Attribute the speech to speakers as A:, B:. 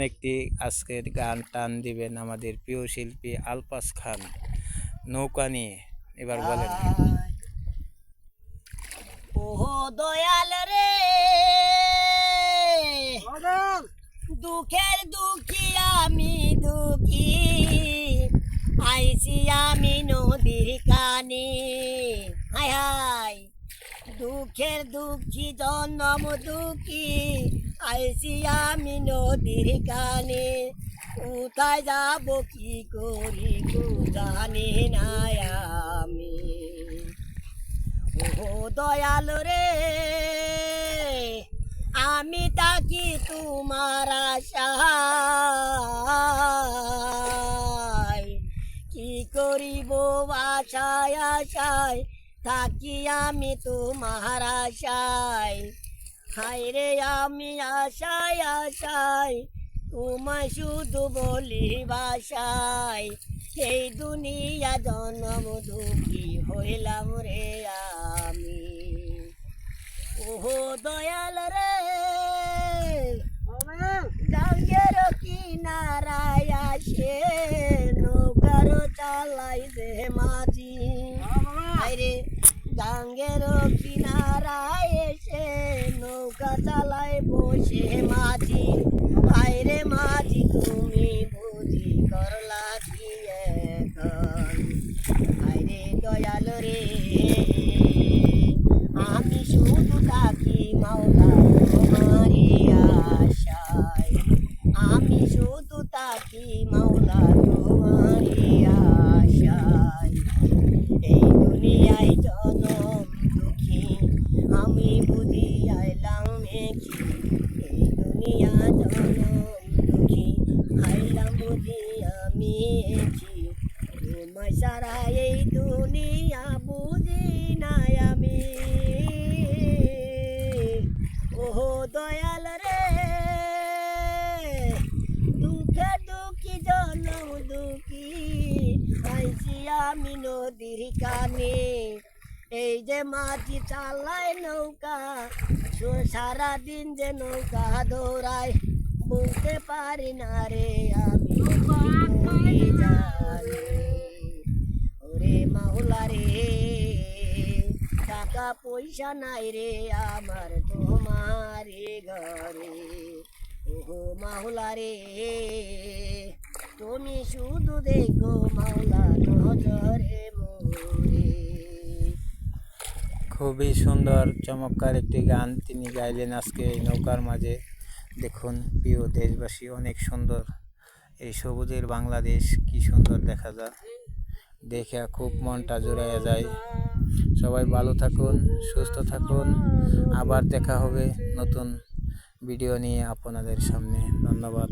A: একটি আজকের গান টান দিবেন আমাদের প্রিয় শিল্পী আলপাস খান। নৌকা নিয়ে এবার বলেন।
B: ওহো দয়াল রে। দুঃখের দুঃখী আমি দুঃখী। আইছি আমি নদীর কানে। হায় হায়। দুঃখের দুঃখী জন্ম দুঃখী। আইছি আমি নদীর কানে। কোথায় যাব কি করি কো জানি না আমি। ও দয়াল রে, আমি তাকি তোমার আশায়। কি করিব আশায় আশায়, থাকি আমি তোমার আশায়। হায় রে আমি আশায় আশায়, তোমায় শুধু বলি বাসায়। এই দুনিয়া জন্ম দুঃখী হইলাম রে আমি? ওহো দয়াল রে ডাঙ্গের কিনারায় আসে, নৌকার চালাই দে মাঝি আরে গাঙ্গের নৌকা চালায় বসে মাঝি। আইরে মাঝি তুমি বুঝি করলা কি এখন আইরে দয়াল রে আমি শুধু থাকি মাওলা তোমারি আশায় আমি শুধু থাকি মাওলা তোমারি আশায় এই দুনিয়ায় জনম দুঃখী আমি বুঝি আইলাম মেঘি এই দুনিয়া দুঃখী আইলাম বুঝি আমি এসি তোমায় সারা এই দুনিয়া বুঝি নাই আমি দুঃখে দুঃখী জনম দুঃখী আইসি আমি নদীর কানে এই যে মাটি চালায় নৌকা সারাদিন যে নৌকা দৌড়ায়। বুঝতে পারি না রে, আমি। ওরে মাহুলা রে, টাকা পয়সা নাই রে, আমার তোমার ঘরে। ওহো মাহুলা রে, তুমি শুধু দেখো মাওলা নজরে মোরে।
A: খুবই সুন্দর, চমৎকার একটি গান তিনি গাইলেন আজকে এই নৌকার মাঝে। দেখুন, প্রিয় দেশবাসী, অনেক সুন্দর। এই সবুজের বাংলাদেশ, কি সুন্দর দেখা যায়। দেখে খুব মনটা জুড়াইয়া যায়। সবাই ভালো থাকুন, সুস্থ থাকুন। আবার দেখা হবে নতুন ভিডিও নিয়ে আপনাদের সামনে। ধন্যবাদ।